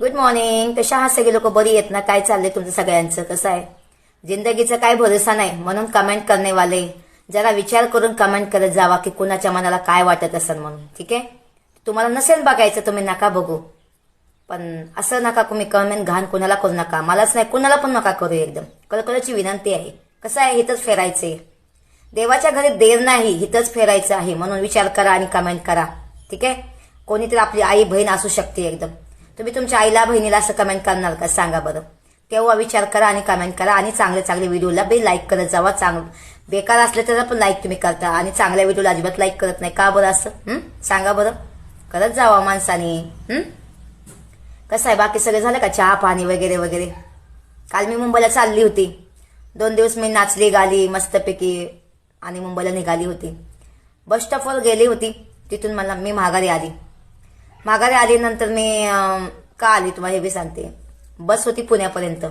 Good morning कशा आहात सगळे लोक? बरी आहेत ना? काय चाललंय तुमचं सगळ्यांचं? कसं आहे? जिंदगीचा काय भरोसा नाही. म्हणून कमेंट करणेवाले जरा विचार करून कमेंट करत जावा की कुणाच्या मनाला काय वाटत असेल म्हणून. ठीक आहे? तुम्हाला नसेल बघायचं तुम्ही नका बघू. पण असं नका तुम्ही कमेंट घाण कुणाला करू नका. मलाच नाही कुणाला पण नका करू एकदम. कळकळची विनंती आहे. कसं आहे? हिथंच फेरायचंय देवाच्या घरी देर नाही हिथंच फेरायचं आहे. म्हणून विचार करा आणि कमेंट करा. ठीक आहे? कोणीतरी आपली आई बहीण असू शकते एकदम. तुम्ही तुमच्या आईला बहिणीला असं कमेंट करणार का? सांगा बरं. तेव्हा विचार करा आणि कमेंट करा आणि चांगले चांगले व्हिडिओला बी लाईक करत जावा. चांग बेकार असले तर पण लाईक तुम्ही करता आणि चांगल्या व्हिडिओला अजिबात लाईक करत नाही. का बरं असं? सांगा बरं. करत जावा माणसाने. कसं आहे बाकी सगळं झालं का? चहा पाणी वगैरे वगैरे? काल मी मुंबईला चालली होती. दोन दिवस मी नाचली गाली मस्तपैकी आणि मुंबईला निघाली होती. बस स्टॉपवर गेली होती. तिथून मला मी माघारी आली. माघारी आली नंतर मी का आली तुम्हाला हे बी सांगते. बस होती पुण्यापर्यंत.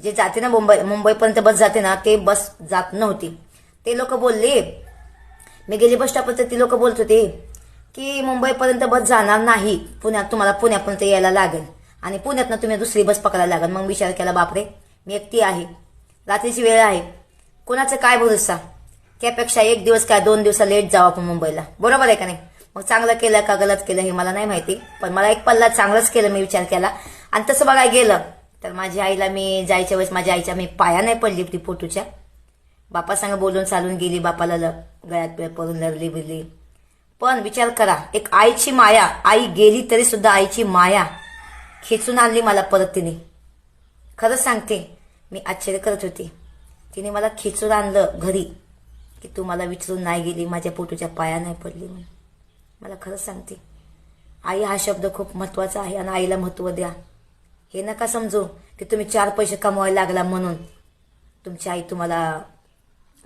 जे जाते ना मुंबई मुंबईपर्यंत बस जाते ना ते बस जात नव्हती. ते लोक बोलले मी गेली बस स्टॉपवर ती लोक बोलत होते की मुंबईपर्यंत बस जाणार नाही. पुण्यात तुम्हाला पुण्यापर्यंत यायला लागेल. आणि पुण्यातनं तुम्ही दुसरी बस पकडायला लागेल. मग विचार केला बापरे मी एकटी आहे. रात्रीची वेळ आहे. कोणाचं काय भरोसा? त्यापेक्षा एक दिवस काय दोन दिवस लेट जाऊ आपण मुंबईला. बरोबर आहे का नाही? मग चांगलं केलं का गलत केलं हे मला नाही माहिती. पण मला एक पल्ला चांगलंच केलं मी विचार केला. आणि तसं बघायला गेलं तर माझ्या आईला मी जायच्या वेळेस माझ्या आईच्या मी पाया नाही पडली ती पोटूच्या. बापा संग बोलून चालून गेली बापाला ल- गळ्यात पडून लढली बिरली. पण विचार करा एक आईची माया आई गेली तरी सुद्धा आईची माया खेचून आणली मला परत तिने. खरंच सांगते मी आश्चर्य करत होती. तिने मला खेचून आणलं घरी की तू मला विचारून नाही गेली माझ्या पोटूच्या पाया नाही पडली म्हणून. मला खरंच सांगते. आई हा शब्द खूप महत्त्वाचा आहे आणि आईला महत्त्व द्या. हे नका समजू की तुम्ही चार पैसे कमवायला लागला म्हणून. तुमची आई तुम्हाला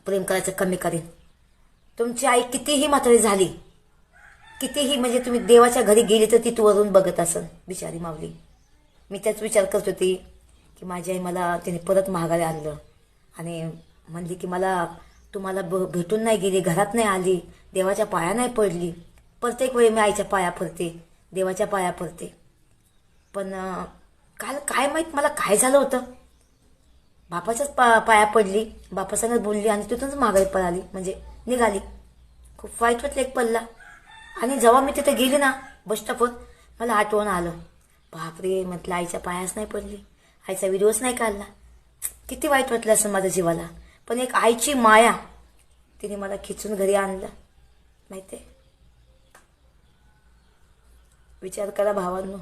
प्रेम करायचं कमी करेल तुमची आई कितीही म्हातारी झाली कितीही म्हणजे तुम्ही देवाच्या घरी गेली तर ती तू वरून बघत असन बिचारी मावली मी त्याच विचार करत होती की माझी आई मला तिने परत महागारी आणलं. आणि म्हणली की मला तुम्हाला ब- भेटून नाही गेली घरात नाही आली देवाच्या पाया नाही पडली. प्रत्येक वेळी मी आईच्या पाया पडते देवाच्या पाया पडते. पण काल काय माहीत मला काय झालं होतं? बापाच्याच पा पाया पडली बापासंगच बोलली आणि तिथूनच माघारी पळाली म्हणजे निघाली. खूप वाईट वाटलं एक पडला आणि जेव्हा मी तिथे गेली ना बस स्टॉपवर मला आठवण आलं. बापरे म्हटलं आईच्या पायाच नाही पडली आईचा व्हिडिओच नाही काढला. किती वाईट वाटलं असं माझ्या जीवाला. पण एक आईची माया तिने मला खिचून घरी आणलं. आहे विचार करा भावांनो.